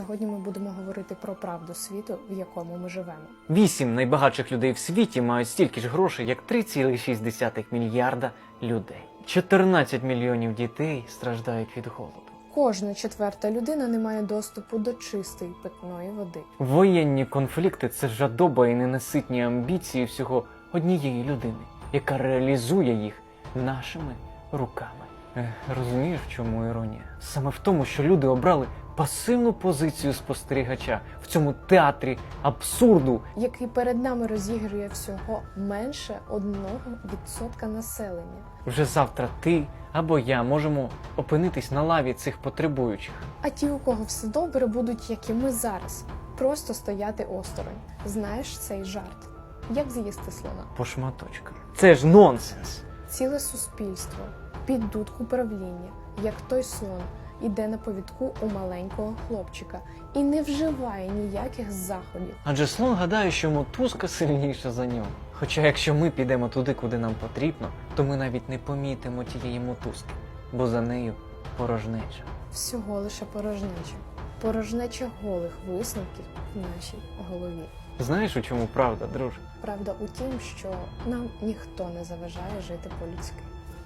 Сьогодні ми будемо говорити про правду світу, в якому ми живемо. Вісім найбагатших людей в світі мають стільки ж грошей, як 3,6 мільярда людей. 14 мільйонів дітей страждають від голоду. Кожна четверта людина не має доступу до чистої питної води. Воєнні конфлікти це жадоба і ненаситні амбіції всього однієї людини, яка реалізує їх нашими руками. Ех, розумієш, в чому іронія? Саме в тому, що люди обрали пасивну позицію спостерігача в цьому театрі абсурду, який перед нами розігрує всього менше 1% населення. Вже завтра ти або я можемо опинитись на лаві цих потребуючих. А ті, у кого все добре, будуть, як і ми зараз, просто стояти осторонь. Знаєш цей жарт? Як з'їсти слона? по шматочкам. Це ж нонсенс. Ціле суспільство під дудку правління, як той слон, іде на повідку у маленького хлопчика і не вживає ніяких заходів. Адже слон гадає, що мотузка сильніша за нього. Хоча якщо ми підемо туди, куди нам потрібно, то ми навіть не помітимо тієї мотузки, бо за нею порожнеча. Всього лише порожнеча. Порожнеча голих висновків в нашій голові. Знаєш, у чому правда, друже? Правда у тім, що нам ніхто не заважає жити по-людськи.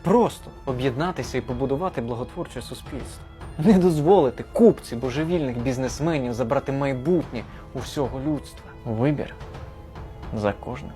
Просто об'єднатися і побудувати благотворче суспільство. Не дозволити купці божевільних бізнесменів забрати майбутнє у всього людства. Вибір за кожним.